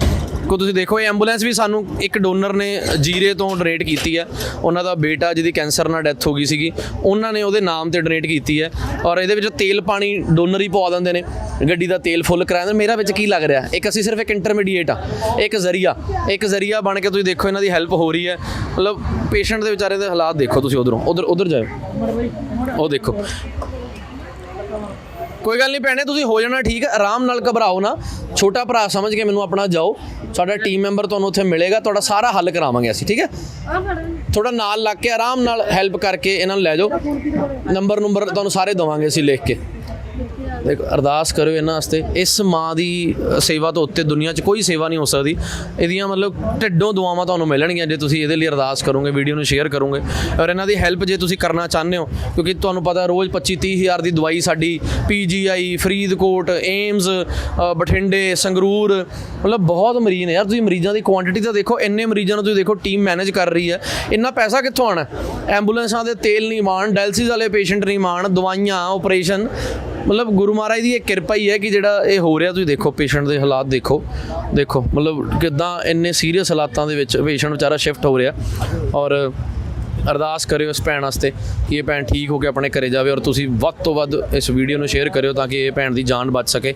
A: ਕੋ ਤੁਸੀਂ ਦੇਖੋ, ਇਹ ਐਂਬੂਲੈਂਸ ਵੀ ਸਾਨੂੰ ਇੱਕ ਡੋਨਰ ਨੇ ਜੀਰੇ ਤੋਂ ਡੋਨੇਟ ਕੀਤੀ ਹੈ। ਉਹਨਾਂ ਦਾ ਬੇਟਾ ਜਿਹਦੀ ਕੈਂਸਰ ਨਾਲ ਡੈਥ ਹੋ ਗਈ ਸੀਗੀ, ਉਹਨਾਂ ਨੇ ਉਹਦੇ ਨਾਮ ਤੇ ਡੋਨੇਟ ਕੀਤੀ ਹੈ ਔਰ ਇਹਦੇ ਵਿੱਚ ਤੇਲ ਪਾਣੀ ਡੋਨਰ ਹੀ ਪਵਾ ਦਿੰਦੇ ਨੇ, ਗੱਡੀ ਦਾ ਤੇਲ ਫੁੱਲ ਕਰਾ ਦਿੰਦੇ ਮੇਰਾ ਵਿੱਚ ਕੀ ਲੱਗ ਰਿਹਾ? ਇੱਕ ਅਸੀਂ ਸਿਰਫ ਇੱਕ ਇੰਟਰਮੀਡੀਏਟ ਆ, ਇੱਕ ਜ਼ਰੀਆ ਇੱਕ ਜ਼ਰੀਆ ਬਣ ਕੇ ਤੁਸੀਂ ਦੇਖੋ, ਇਹਨਾਂ ਦੀ ਹੈਲਪ ਹੋ ਰਹੀ ਹੈ। ਮਤਲਬ ਪੇਸ਼ੈਂਟ ਦੇ ਵਿਚਾਰੇ ਦੇ ਹਾਲਾਤ ਦੇਖੋ ਤੁਸੀਂ ਉਧਰੋਂ, ਉਧਰ ਉਧਰ ਜਾਓ ਉਹ ਦੇਖੋ। ਕੋਈ ਗੱਲ ਨਹੀਂ ਭੈਣੇ, ਤੁਸੀਂ ਹੋ ਜਾਣਾ ਠੀਕ, ਆਰਾਮ ਨਾਲ ਘਬਰਾਓ ਨਾ। ਛੋਟਾ ਭਰਾ ਸਮਝ ਕੇ ਮੈਨੂੰ ਆਪਣਾ ਜਾਓ। ਸਾਡਾ ਟੀਮ ਮੈਂਬਰ ਤੁਹਾਨੂੰ ਉੱਥੇ ਮਿਲੇਗਾ, ਤੁਹਾਡਾ ਸਾਰਾ ਹੱਲ ਕਰਾਵਾਂਗੇ ਅਸੀਂ, ਠੀਕ ਹੈ? ਥੋੜਾ ਨਾਲ ਲੱਗ ਕੇ ਆਰਾਮ ਨਾਲ ਹੈਲਪ ਕਰਕੇ ਇਹਨਾਂ ਨੂੰ ਲੈ ਜਾਓ। ਨੰਬਰ ਨੰਬਰ ਤੁਹਾਨੂੰ ਸਾਰੇ ਦਵਾਂਗੇ ਅਸੀਂ ਲਿਖ ਕੇ। ਦੇਖੋ, ਅਰਦਾਸ ਕਰਿਓ ਇਹਨਾਂ ਵਾਸਤੇ। ਇਸ ਮਾਂ ਦੀ ਸੇਵਾ ਤੋਂ ਉੱਤੇ ਦੁਨੀਆ 'ਚ ਕੋਈ ਸੇਵਾ ਨਹੀਂ ਹੋ ਸਕਦੀ। ਇਹਦੀਆਂ ਮਤਲਬ ਢਿੱਡੋਂ ਦੁਆਵਾਂ ਤੁਹਾਨੂੰ ਮਿਲਣਗੀਆਂ ਜੇ ਤੁਸੀਂ ਇਹਦੇ ਲਈ ਅਰਦਾਸ ਕਰੋਗੇ, ਵੀਡੀਓ ਨੂੰ ਸ਼ੇਅਰ ਕਰੋਗੇ। ਔਰ ਇਹਨਾਂ ਦੀ ਹੈਲਪ ਜੇ ਤੁਸੀਂ ਕਰਨਾ ਚਾਹੁੰਦੇ ਹੋ, ਕਿਉਂਕਿ ਤੁਹਾਨੂੰ ਪਤਾ ਰੋਜ਼ 25 30 ਹਜ਼ਾਰ ਦੀ ਦਵਾਈ ਸਾਡੀ ਪੀਜੀਆਈ ਫਰੀਦਕੋਟ, ਏਮਜ਼ ਬਠਿੰਡੇ, ਸੰਗਰੂਰ, ਮਤਲਬ ਬਹੁਤ ਮਰੀਜ਼ ਨੇ। ਯਾਰ ਤੁਸੀਂ ਮਰੀਜ਼ਾਂ ਦੀ ਕੁਆਂਟੀਟੀ ਤਾਂ ਦੇਖੋ, ਇੰਨੇ ਮਰੀਜ਼ਾਂ ਨੂੰ ਤੁਸੀਂ ਦੇਖੋ ਟੀਮ ਮੈਨੇਜ ਕਰ ਰਹੀ ਹੈ। ਇੰਨਾ ਪੈਸਾ ਕਿੱਥੋਂ ਆਣਾ ਐਂਬੂਲੈਂਸਾਂ ਦੇ ਤੇਲ ਨਹੀਂ ਮਾਣ, ਡਾਇਲਸਿਸ ਵਾਲੇ ਪੇਸ਼ੈਂਟ ਨਹੀਂ ਮਾਣ, ਦਵਾਈਆਂ ਆਪਰੇਸ਼ਨ ਮਤਲਬ ਗੁਰੂ ਮਹਾਰਾਜ ਦੀ ਇਹ ਕਿਰਪਾ ਹੀ ਹੈ ਕਿ ਜਿਹੜਾ ਇਹ ਹੋ ਰਿਹਾ, ਤੁਸੀਂ ਦੇਖੋ ਪੇਸ਼ੈਂਟ ਦੇ ਹਾਲਾਤ ਦੇਖੋ। ਦੇਖੋ, ਮਤਲਬ ਕਿਦਾਂ ਇੰਨੇ ਸੀਰੀਅਸ ਹਾਲਾਤਾਂ ਦੇ ਵਿੱਚ ਪੇਸ਼ੈਂਟ ਵਿਚਾਰਾ ਸ਼ਿਫਟ ਹੋ ਰਿਹਾ। ਔਰ ਅਰਦਾਸ ਕਰਿਓ ਇਸ ਭੈਣ ਵਾਸਤੇ ਕਿ ਇਹ ਭੈਣ ਠੀਕ ਹੋ ਕੇ ਆਪਣੇ ਘਰੇ ਜਾਵੇ ਔਰ ਤੁਸੀਂ ਵੱਧ ਤੋਂ ਵੱਧ ਇਸ ਵੀਡੀਓ ਨੂੰ ਸ਼ੇਅਰ ਕਰਿਓ ਤਾਂ ਕਿ ਇਹ ਭੈਣ ਦੀ ਜਾਨ ਬਚ ਸਕੇ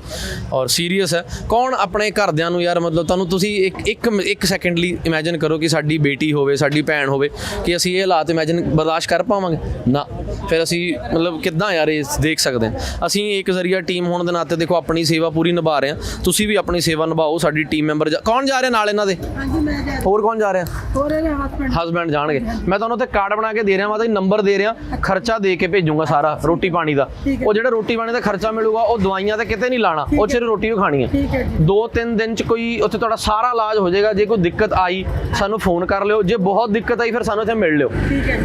A: ਔਰ ਸੀਰੀਅਸ ਹੈ। ਕੌਣ ਆਪਣੇ ਘਰਦਿਆਂ ਨੂੰ ਯਾਰ ਮਤਲਬ ਤੁਹਾਨੂੰ ਤੁਸੀਂ ਇੱਕ ਇੱਕ ਇੱਕ ਸੈਕਿੰਡ ਲਈ ਇਮੇਜਿਨ ਕਰੋ ਕਿ ਸਾਡੀ ਬੇਟੀ ਹੋਵੇ ਸਾਡੀ ਭੈਣ ਹੋਵੇ ਕਿ ਅਸੀਂ ਇਹ ਹਾਲਾਤ ਇਮੇਜਿਨ ਬਰਦਾਸ਼ਤ ਕਰ ਪਾਵਾਂਗੇ? ਨਾ। ਫਿਰ ਅਸੀਂ ਮਤਲਬ ਕਿੱਦਾਂ ਯਾਰ ਇਹ ਦੇਖ ਸਕਦੇ ਹਾਂ। ਅਸੀਂ ਇੱਕ ਜ਼ਰੀਆ ਟੀਮ ਹੋਣ ਦੇ ਨਾਤੇ ਦੇਖੋ ਆਪਣੀ ਸੇਵਾ ਪੂਰੀ ਨਿਭਾ ਰਹੇ ਹਾਂ। ਤੁਸੀਂ ਵੀ ਆਪਣੀ ਸੇਵਾ ਨਿਭਾਓ ਸਾਡੀ ਟੀਮ ਮੈਂਬਰ ਕੌਣ ਜਾ ਰਿਹਾ ਨਾਲ ਇਹਨਾਂ ਦੇ?
B: ਹਾਂਜੀ ਮੈਂ ਜਾ
A: ਹੋਰ ਕੌਣ ਜਾ ਰਿਹਾ?
B: ਹੋਰ ਇਹਦੇ ਹਸਬੰਡ
A: ਹਸਬੈਂਡ ਜਾਣਗੇ। ਮੈਂ ਤੁਹਾਨੂੰ ਉੱਥੇ ਕਾਰਡ ਬਣਾ ਕੇ ਦੇ ਰਿਹਾ ਮਾਤਾ ਜੀ ਨੰਬਰ ਦੇ ਰਿਹਾ ਖਰਚਾ ਦੇ ਕੇ ਭੇਜੂਗਾ ਸਾਰਾ ਰੋਟੀ ਪਾਣੀ ਦਾ। ਉਹ ਜਿਹੜਾ ਰੋਟੀ ਪਾਣੀ ਦਾ ਖਰਚਾ ਮਿਲੂਗਾ ਉਹ ਦਵਾਈਆਂ ਤੇ ਕਿਤੇ ਨਹੀਂ ਲਾਣਾ ਉਹ ਸਿਰਫ ਰੋਟੀ ਹੀ ਖਾਣੀ ਹੈ।
B: ਠੀਕ ਹੈ ਜੀ।
A: ਦੋ ਤਿੰਨ ਦਿਨ ਚ ਕੋਈ ਉੱਥੇ ਤੁਹਾਡਾ ਸਾਰਾ ਇਲਾਜ ਹੋ ਜਾਏਗਾ ਜੇ ਕੋਈ ਦਿੱਕਤ ਆਈ ਸਾਨੂੰ ਫੋਨ ਕਰ ਲਿਓ ਜੇ ਬਹੁਤ ਦਿੱਕਤ ਆਈ ਫਿਰ ਸਾਨੂੰ ਇੱਥੇ ਮਿਲ ਲਿਓ।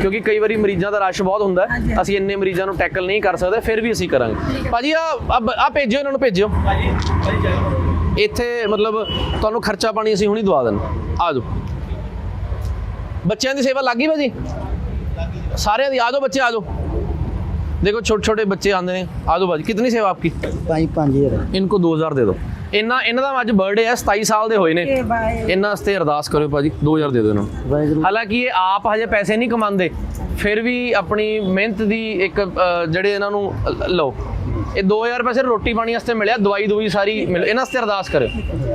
A: ਕਿਉਂਕਿ ਕਈ ਵਾਰੀ ਮਰੀਜ਼ਾਂ ਦਾ ਰਸ਼ ਬਹੁਤ ਹੁੰਦਾ। ਅਸੀਂ ਇੰਨੇ ਮਰੀਜ਼ਾਂ ਨੂੰ ਟੈਕਲ ਨਹੀਂ ਕਰ ਸਕਦੇ ਫਿਰ ਵੀ ਅਸੀਂ ਕਰਾਂਗੇ। ਭਾਜੀ ਆ ਆ ਭੇਜਿਓ ਇਹਨਾਂ ਨੂੰ ਭੇਜਿਓ। ਇੱਥੇ ਮਤਲਬ ਤੁਹਾਨੂੰ ਖਰਚਾ ਪਾਣੀ ਅਸੀਂ ਹੁਣੀ ਦਵਾ ਦੇਣਾ ਆ ਜਾਓ। ਬੱਚਿਆਂ ਦੀ ਸੇਵਾ ਲੱਗੀ ਭਾਜੀ? ਸਾਰਿਆਂ ਦੀ ਆ ਜਾਓ ਬੱਚੇ ਆ ਜਾਓ। देखो छोटे छोटे बच्चे आते हैं आदो भाजी कितनी सेवा आपकी इनको 2000 दे दो ਇਹਨਾਂ ਇਹਨਾਂ ਦਾ ਅੱਜ ਬਰਥਡੇ ਹੈ 27 ਸਾਲ ਦੇ ਹੋਏ ਨੇ। ਇਹਨਾਂ ਵਾਸਤੇ ਅਰਦਾਸ ਕਰਿਓ ਭਾਜੀ 2000 ਦੇ ਦਿਓ ਇਹਨਾਂ ਨੂੰ। ਹਾਲਾਂਕਿ ਇਹ ਆਪ ਹਜੇ ਪੈਸੇ ਨਹੀਂ ਕਮਾਉਂਦੇ ਫਿਰ ਵੀ ਆਪਣੀ ਮਿਹਨਤ ਦੀ ਇੱਕ ਜਿਹੜੇ ਇਹਨਾਂ ਨੂੰ ਲਓ। ਇਹ 2000 ਰੁਪਏ ਸਿਰ ਰੋਟੀ ਪਾਣੀ ਵਾਸਤੇ ਮਿਲਿਆ ਦਵਾਈ ਦੂਈ ਸਾਰੀ ਮਿਲ ਇਹਨਾਂ ਵਾਸਤੇ ਅਰਦਾਸ ਕਰਿਓ।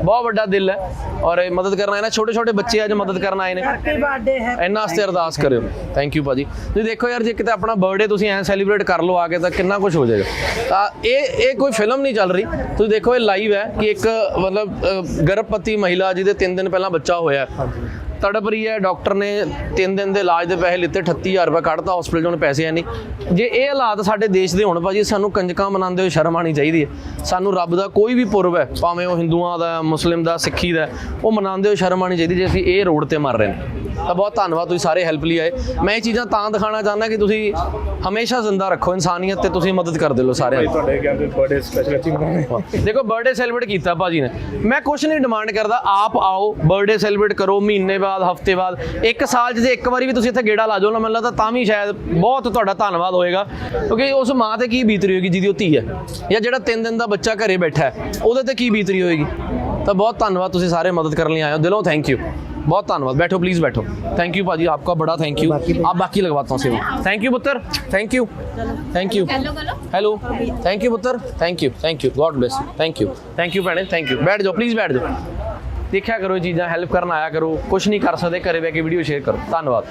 A: ਬਹੁਤ ਵੱਡਾ ਦਿਲ ਹੈ ਔਰ ਇਹ ਮਦਦ ਕਰਨ ਆਏ ਨੇ ਛੋਟੇ ਛੋਟੇ ਬੱਚੇ ਅੱਜ ਮਦਦ ਕਰਨ ਆਏ ਨੇ।
B: ਹੈਪੀ ਬਰਥਡੇ ਹੈ
A: ਇਹਨਾਂ ਵਾਸਤੇ ਅਰਦਾਸ ਕਰਿਓ। ਥੈਂਕ ਯੂ ਭਾਜੀ। ਤੁਸੀਂ ਦੇਖੋ ਯਾਰ ਜੇ ਕਿਤੇ ਆਪਣਾ ਬਰਥਡੇ ਤੁਸੀਂ ਐਂ ਸੈਲੀਬ੍ਰੇਟ ਕਰ ਲਓ ਆ ਕੇ ਤਾਂ ਕਿੰਨਾ ਕੁਝ ਹੋ ਜਾਏਗਾ। ਤਾਂ ਇਹ ਇਹ ਕੋਈ ਫਿਲਮ ਨਹੀਂ ਚੱਲ ਰਹੀ। ਤੁਸੀਂ ਦੇਖੋ ਇਹ ਲਾਈਵ ਹੈ ਕਿ ਇੱਕ ਮਤਲਬ ਅ, ਗਰਭਵਤੀ ਮਹਿਲਾ ਜਿਹਦੇ 3 ਦਿਨ ਪਹਿਲਾਂ ਬੱਚਾ ਹੋਇਆ ਤੜਪ ਰਹੀ ਹੈ, ਡਾਕਟਰ ਨੇ 3 ਦਿਨ ਦੇ ਇਲਾਜ ਦੇ ਪੈਸੇ ਲਿੱਤੇ 38000 ਰੁਪਏ ਕੱਢਤਾ ਹਸਪੀਟਲ 'ਚੋਂ ਹੁਣ ਪੈਸੇ ਹੈ ਨਹੀਂ ਜੇ ਇਹ ਹਾਲਾਤ ਸਾਡੇ ਦੇਸ਼ ਦੇ ਹੋਣ, ਭਾਜੀ, ਸਾਨੂੰ ਕੰਜਕਾਂ ਮਨਾਉਂਦੇ ਹੋਏ ਸ਼ਰਮ ਆਣੀ ਚਾਹੀਦੀ ਹੈ। ਸਾਨੂੰ ਰੱਬ ਦਾ ਕੋਈ ਵੀ ਪੁਰਬ ਹੈ, ਭਾਵੇਂ ਉਹ ਹਿੰਦੂਆਂ ਦਾ ਮੁਸਲਿਮ ਦਾ, ਸਿੱਖੀ ਦਾ ਉਹ ਮਨਾਉਂਦੇ ਹੋਏ ਸ਼ਰਮ ਆਣੀ ਚਾਹੀਦੀ ਜੇ ਅਸੀਂ ਇਹ ਰੋਡ ਤੇ ਮਰ ਰਹੇ ਨੇ। ਤਾਂ ਬਹੁਤ ਧੰਨਵਾਦ ਤੁਸੀਂ ਸਾਰੇ ਹੈਲਪ ਲਈ ਆਏ। ਮੈਂ ਇਹ ਚੀਜ਼ਾਂ ਤਾਂ ਦਿਖਾਉਣਾ ਚਾਹੁੰਦਾ ਕਿ ਤੁਸੀਂ ਹਮੇਸ਼ਾ ਜ਼ਿੰਦਾ ਰੱਖੋ ਇਨਸਾਨੀਅਤ ਤੇ ਤੁਸੀਂ ਮਦਦ ਕਰਦੇ ਲੋ ਸਾਰਿਆਂ ਦੀ
G: ਤੁਹਾਡੇ ਕਹਿੰਦੇ ਬਰਥਡੇ ਸਪੈਸ਼ਲ ਮਨਾਉਣੇ
A: ਦੇਖੋ ਬਰਥਡੇ ਸੈਲੀਬ੍ਰੇਟ ਕੀਤਾ ਭਾਜੀ ਨੇ। ਮੈਂ ਕੁਝ ਨਹੀਂ ਡਿਮਾਂਡ ਕਰਦਾ ਆਪ ਆਓ ਬਰਥਡੇ ਸੈਲੀਬ੍ਰੇਟ ਕਰੋ ਮਹੀਨੇ ਬਾਅਦ ਹਫ਼ਤੇ ਬਾਅਦ। ਇੱਕ ਸਾਲ ਜੇ ਇੱਕ ਵਾਰੀ ਵੀ ਤੁਸੀਂ ਇੱਥੇ ਗੇੜਾ ਲਾ ਜਾਓ ਨਾ ਮੈਨੂੰ ਲੱਗਦਾ ਤਾਂ ਵੀ ਸ਼ਾਇਦ ਬਹੁਤ ਤੁਹਾਡਾ ਧੰਨਵਾਦ ਹੋਏਗਾ। ਕਿਉਂਕਿ ਉਸ ਮਾਂ ਤੇ ਕੀ ਬੀਤ ਰਹੀ ਹੋਏਗੀ ਜਿਹਦੀ ਉਹ ਧੀ ਹੈ? ਜਾਂ ਜਿਹੜਾ 3 ਦਿਨ ਦਾ ਬੱਚਾ ਘਰੇ ਬੈਠਾ ਹੈ ਉਹਦੇ ਤੇ ਕੀ ਬੀਤ ਰਹੀ ਹੋਏਗੀ? ਤਾਂ ਬਹੁਤ ਧੰਨਵਾਦ ਤੁਸੀਂ ਸਾਰੇ ਮਦਦ ਕਰਨ ਲਈ ਆਏ ਹੋ। ਦਿਲੋਂ ਥੈਂਕ ਯੂ बहुत धन्यवाद बैठो प्लीज बैठो थैंक यू भाजी आपका बड़ा थैंक यू आप बाकी लगवाता हूँ सेवा थैंक यू पुत्र thank you thank you hello thank you पुत्र thank you thank you God bless you thank you thank you भैने thank you बैठ जाओ प्लीज बैठ जाओ ਦੇਖਿਆ ਕਰੋ ਇਹ ਚੀਜ਼ਾਂ ਹੈਲਪ ਕਰਨ ਆਇਆ ਕਰੋ ਕੁਝ ਨਹੀਂ ਕਰ ਸਕਦੇ ਘਰੇ ਬੈ ਕੇ ਵੀਡੀਓ ਸ਼ੇਅਰ ਕਰੋ ਧੰਨਵਾਦ